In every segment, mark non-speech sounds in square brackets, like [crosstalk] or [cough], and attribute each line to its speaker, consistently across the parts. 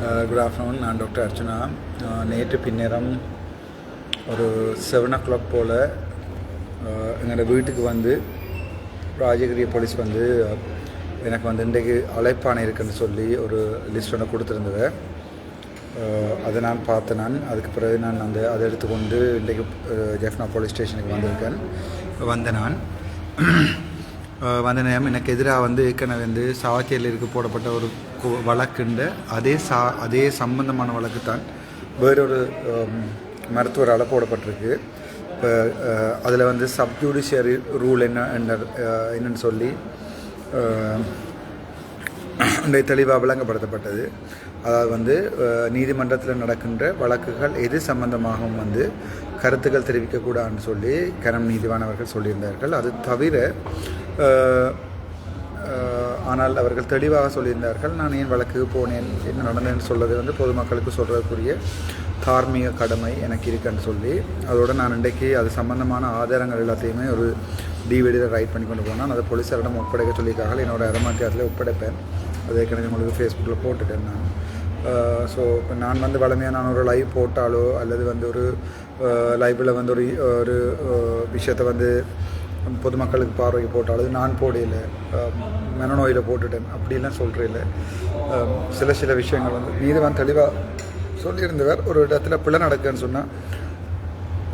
Speaker 1: Good afternoon நான் doctor Archana நேற்று பின்னேரம் ஒரு செவன் ஓ கிளாக் போல் எங்களோட வீட்டுக்கு வந்து ராஜகிரிய போலீஸ் வந்து uh, எனக்கு வந்து இன்றைக்கு அழைப்பானை இருக்குன்னு சொல்லி ஒரு லிஸ்ட் ஒன்று கொடுத்துருந்தது. Uh, அதை நான் பார்த்தேன் நான். அதுக்கு பிறகு நான் அந்த அதை எடுத்துக்கொண்டு இன்றைக்கு ஜெஃப்னா போலீஸ் ஸ்டேஷனுக்கு வந்திருக்கேன். வந்த நான். [clears throat] Uh, வந்த நேரம் எனக்கு எதிராக வந்து ஏற்கனவே வந்து சாவச்சேரியில் போடப்பட்ட ஒரு வழக்குண்டு. அதே சா அதே சம்பந்தமான வழக்கு தான் வேறொரு மருத்துவரால் போடப்பட்டிருக்கு. இப்போ அதில் வந்து சப்ஜுடிஷியரி ரூல் என்ன என்ன என்னன்னு சொல்லி இன்றைய தெளிவாக விளங்கப்படுத்தப்பட்டது. அதாவது வந்து நீதிமன்றத்தில் நடக்கின்ற வழக்குகள் எது சம்பந்தமாகவும் வந்து கருத்துக்கள் தெரிவிக்கக்கூடாதுன்னு சொல்லி கரம் நீதிவான் அவர்கள் சொல்லியிருந்தார்கள். அது தவிர ஆனால் அவர்கள் தெளிவாக சொல்லியிருந்தார்கள் நான் ஏன் வழக்குக்கு போனேன்? என்ன நடந்தேன்னு சொல்வது வந்து பொதுமக்களுக்கு சொல்கிறதுக்குரிய தார்மீக கடமை எனக்கு இருக்குன்னு சொல்லி அதோட நான் இன்றைக்கு அது சம்மந்தமான ஆதாரங்கள் எல்லாத்தையுமே ஒரு டிவிடியில் ரைட் பண்ணி கொண்டு போனால் அதை போலீஸாரிடம் ஒப்படைக்க சொல்லியிருக்காங்க என்னோடய அரமாத்தியத்தில் ஒப்படைப்பேன். அது ஏற்கனவே உங்களுக்கு ஃபேஸ்புக்கில் போட்டுட்டேன் நான். ஸோ இப்போ நான் வந்து வளமையாக நான் ஒரு லைவ் போட்டாலோ அல்லது வந்து ஒரு லைவில் வந்து ஒரு ஒரு விஷயத்தை வந்து பொதுமக்களுக்கு பார்வைக்கு போட்டாலும் நான் போடையில் மனநோயில் போட்டுட்டேன் அப்படிலாம் சொல்கிறேன் சில சில விஷயங்கள் வந்து நீதிவான் தெளிவாக சொல்லியிருந்தவர். ஒரு இடத்துல பிள்ளை நடக்குன்னு சொன்னால்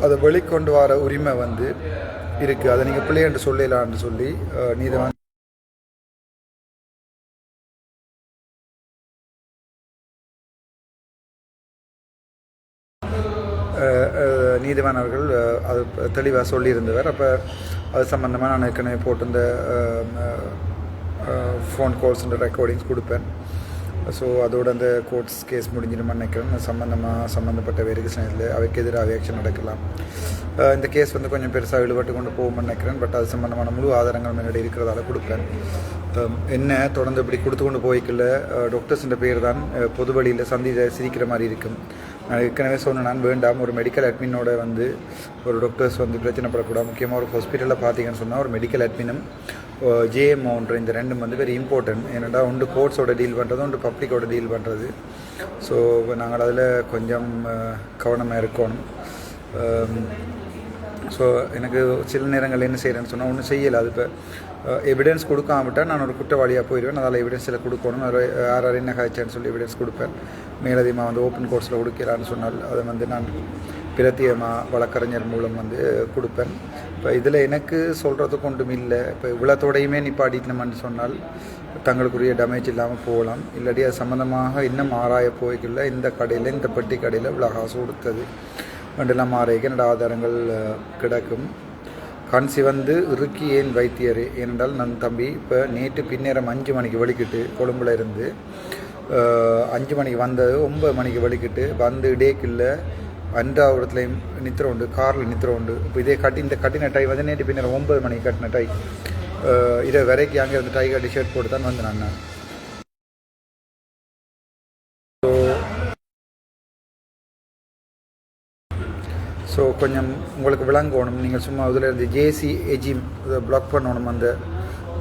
Speaker 1: அதை வெளிக்கொண்டு வர உரிமை வந்து இருக்குது அதை நீங்கள் பிள்ளை என்று சொல்லலான்னு சொல்லி நீதிவான் நீதிவான் அவர்கள் அது தெளிவாக சொல்லியிருந்தவர். அப்போ அது சம்மந்தமாக நான் ஏற்கனவே போட்டிருந்த ஃபோன் கால்ஸ் ரெக்கார்டிங்ஸ் கொடுப்பேன். ஸோ அதோட அந்த கோர்ட்ஸ் கேஸ் முடிஞ்சிடும் நினைக்கிறேன் சம்மந்தமாக சம்மந்தப்பட்ட வெரிகேஷனில் அவைக்கு எதிராக ஆக்ஷன் நடக்கலாம். இந்த கேஸ் வந்து கொஞ்சம் பெருசாக இழுபட்டு கொண்டு போகும்னு நினைக்கிறேன். பட் அது சம்மந்தமான முழு ஆதாரங்கள் முன்னாடி இருக்கிறதால கொடுப்பேன். என்ன தொடர்ந்து இப்படி கொடுத்து கொண்டு போய்க்கல டாக்டர்ஸ்ன்ற பேர் தான் பொது வழியில் சந்தியில் சிரிக்கிற மாதிரி இருக்கும். நான் ஏற்கனவே சொன்னேன் நான் வேண்டாம். ஒரு மெடிக்கல் அட்மினோட வந்து ஒரு டாக்டர்ஸ் வந்து பிரச்சனைப்படக்கூடாது முக்கியமாக ஒரு ஹாஸ்பிட்டலில் பார்த்தீங்கன்னு சொன்னால் ஒரு மெடிக்கல் அட்மினும் ஜேஎம்ஓன்ற இந்த ரெண்டும் வந்து வெரி இம்பார்ட்டன்ட் ஏன்னா ஒன்று கோர்ட்ஸோட டீல் பண்ணுறது ஒன்று பப்ளிக்கோட டீல் பண்ணுறது ஸோ நாங்கள் அதில் கொஞ்சம் கவனமாக இருக்கணும். ஸோ எனக்கு சில நேரங்கள் என்ன செய்கிறேன்னு சொன்னால் ஒன்றும் செய்யலை. அது இப்போ எவிடன்ஸ் கொடுக்காமட்டால் நான் ஒரு குற்றவாளியாக போயிடுவேன் அதால் எவிடன்ஸில் கொடுக்கணும். அதில் யார் யார் என்ன சொல்லி எவிடன்ஸ் கொடுப்பேன். மேலதிகமாக வந்து ஓப்பன் கோர்ஸில் கொடுக்கிறான்னு சொன்னால் அதை வந்து நான் பிரத்தியமாக வழக்கறிஞர் மூலம் வந்து கொடுப்பேன். இப்போ இதில் எனக்கு சொல்கிறதுக்கு ஒன்றும் இல்லை. இப்போ இவ்வளோத்தோடையுமே நிப்பாட்டினோம்னு சொன்னால் தங்களுக்குரிய டேமேஜ் இல்லாமல் போகலாம். இல்லாட்டி அது சம்மந்தமாக இன்னும் ஆராய போய்க்குள்ள இந்த கடையில் இந்த பெட்டி கடையில் இவ்வளோ காசு கொடுத்தது. ரெண்டெல்லாம் ஆராய்க்க என்னோட ஆதாரங்கள் கிடக்கும். கண் சிவந்து இறுக்கி ஏன் வைத்தியர்? ஏனென்றால் நன் தம்பி இப்போ நேற்று பின்னேரம் அஞ்சு மணிக்கு வலிக்கிட்டு கொழும்புல இருந்து அஞ்சு மணிக்கு வந்தது ஒன்பது மணிக்கு வலிக்கிட்டு வந்து இடையக்கில்ல அன்றாவரத்துலேயும் நித்திரம் உண்டு காரில் நித்திரம் உண்டு. இப்போ இதே கட்டி இந்த கட்டின டை வந்து நேற்று பின்னேரம் ஒன்பது மணிக்கு கட்டின டை இதை வரைக்கும் அங்கே இருந்து டை கட்டி ஷர்ட் போட்டு தான் வந்து நான். ஸோ கொஞ்சம் உங்களுக்கு விளங்கணும். நீங்கள் சும்மா இதில் இருந்து ஜேசி எஜிம் இதை பிளாக் பண்ணணும் அந்த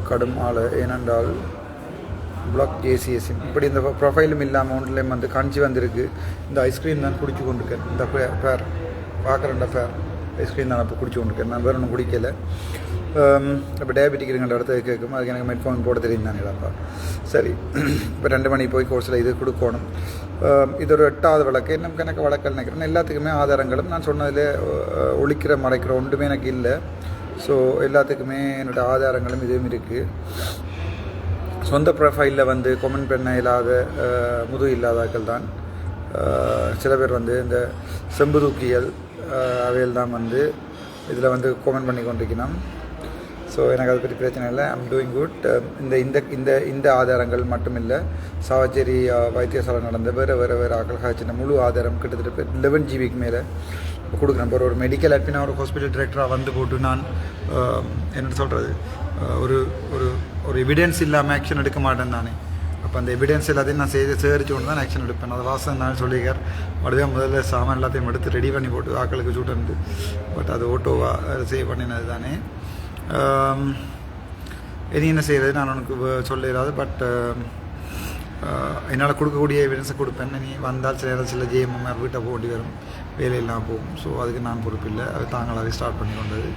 Speaker 1: கடும் ஆளை. ஏனென்றால் பிளாக் ஜேசி எசிம் இப்படி இந்த ப்ரொஃபைலும் இல்லாமல் ஒன்றுலேயும் வந்து காஞ்சி வந்திருக்கு. இந்த ஐஸ்கிரீம் தான் குடிச்சு கொண்டிருக்கேன். இந்த பே- பேர் பார்க்குறேன்டா பேர் ஐஸ்கிரீம் தான் இப்போ குடிச்சு கொண்டிருக்கேன். நான் வேறு ஒன்றும் குடிக்கலை இப்போ டயபெட்டிக் இருக்கின்ற இடத்துல கேட்கும். அதுக்கு எனக்கு மெட்ஃபோன் போட தெரியும் தானேடாப்பா சரி. இப்போ ரெண்டு மணி போய் கோர்ஸில் இது கொடுக்கணும். இது ஒரு எட்டாவது வழக்கு. இன்னும் எனக்கு வழக்கல் நினைக்கிறேன் எல்லாத்துக்குமே ஆதாரங்களும் நான் சொன்னதில் ஒழிக்கிற மறைக்கிற ஒன்றுமே எனக்கு இல்லை. ஸோ எல்லாத்துக்குமே என்னோட ஆதாரங்களும் இதுவும் இருக்குது சொந்த ப்ரொஃபைலில் வந்து கொமெண்ட் பண்ண இல்லாத முது இல்லாதாக்கள் தான். சில பேர் வந்து இந்த செம்புதூக்கியல் அவையில் தான் வந்து இதில் வந்து கமெண்ட் பண்ணி கொண்டிருக்கணும். ஸோ எனக்கு அதை பற்றி பிரச்சனை இல்லை. ஐம் டூயிங் குட் இந்த இந்த இந்த இந்த ஆதாரங்கள் மட்டும் இல்லை சாவச்சேரி வைத்தியசாலை நடந்த வேறு வேறு வேறு ஆக்கள் காய்ச்சின முழு ஆதாரம் கிட்டத்தட்ட லெவன் ஜிபிக்கு மேலே கொடுக்குறேன். இப்போ ஒரு மெடிக்கல் அட்மினா ஒரு ஹாஸ்பிட்டல் டிரெக்டராக வந்து போட்டு நான் என்ன சொல்கிறது ஒரு ஒரு ஒரு எவிடன்ஸ் இல்லாமல் ஆக்ஷன் எடுக்க மாட்டேன் நானே. அப்போ அந்த எவிடன்ஸ் எல்லாத்தையும் நான் செய்து சேகரித்து கொண்டு தான் ஆக்ஷன் எடுப்பேன். அதை வாசம் நான் சொல்லியிருக்கார் மறுபடியும் முதல்ல சாமான் எல்லாத்தையும் எடுத்து ரெடி பண்ணி போட்டு ஆக்களுக்கு சூட்டு பட் அது ஓட்டோவாக சேவ் பண்ணினது தானே. இனி என்ன செய்கிறது நான் உனக்கு சொல்லிடாது பட் என்னால் கொடுக்கக்கூடிய எவிடன்ஸை கொடுப்பேன். நீ வந்தால் சில நேரம் சில ஜேஎம் வீட்டை போக வேண்டி வரும். வேலையெல்லாம் போகும். ஸோ அதுக்கு நான் பொறுப்பு இல்லை அது தாங்களாகவே ஸ்டார்ட் பண்ணி கொண்டது.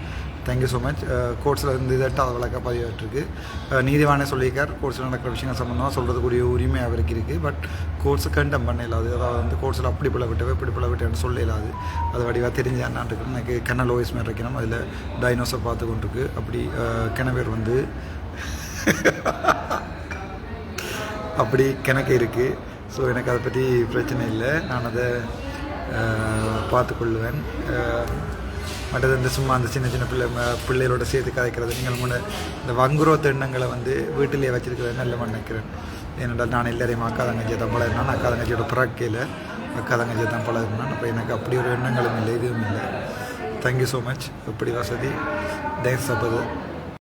Speaker 1: தேங்க்யூ ஸோ மச் கோர்ட்ஸில் இருந்து இது எட்டாவது வழக்காக பதிவாயிட்டிருக்கு. Uh, நீதிவானே சொல்லியிருக்கார். கோர்ட்ஸில் நடக்கிற விஷயங்கள் சம்மந்தமாக சொல்கிறதுக்குரிய உரிமை அவருக்கு இருக்குது பட் கோர்ட்ஸை கண்டம் பண்ண இல்லாது அதாவது வந்து கோர்ட்ஸில் அப்படி பிளவிட்டவே இப்படி பிளவிட்டேன்னு சொல்ல இல்லாது அது வடிவாக தெரிஞ்ச அண்ணாட்டுக்கு எனக்கு கெனல் ஓய்ஸ் மாதிரி வைக்கணும் அதில் டைனோசர் பார்த்து கொண்டிருக்கு. அப்படி uh, கிணவேர் வந்து [laughs] அப்படி கிணக்கு இருக்குது ஸோ எனக்கு அதை பற்றி பிரச்சனை இல்லை. நான் அதை uh, அஹ், பார்த்துக்கொள்ளுவேன் மற்றது இந்த சும்மா அந்த சின்ன சின்ன பிள்ளை பிள்ளைகளோட சேர்த்து கதைக்கிறது. நீங்கள் முன்ன இந்த வங்குரோத்த எண்ணங்களை வந்து வீட்டிலேயே வச்சிருக்கிறது நல்ல நினைக்கிறேன் ஏனென்றால் நான் எல்லாரையும் அக்கா தங்கச்சியை தான் பழகினான். அக்கா தங்கச்சியோட பிறக்கையில் அக்கா தங்கச்சியை தான் பழகினான். அப்போ எனக்கு அப்படி ஒரு எண்ணங்களும் இல்லை இதுவும் இல்லை. தேங்க்யூ ஸோ மச் எப்படி வசதி. தேங்க்ஸ் அப்போது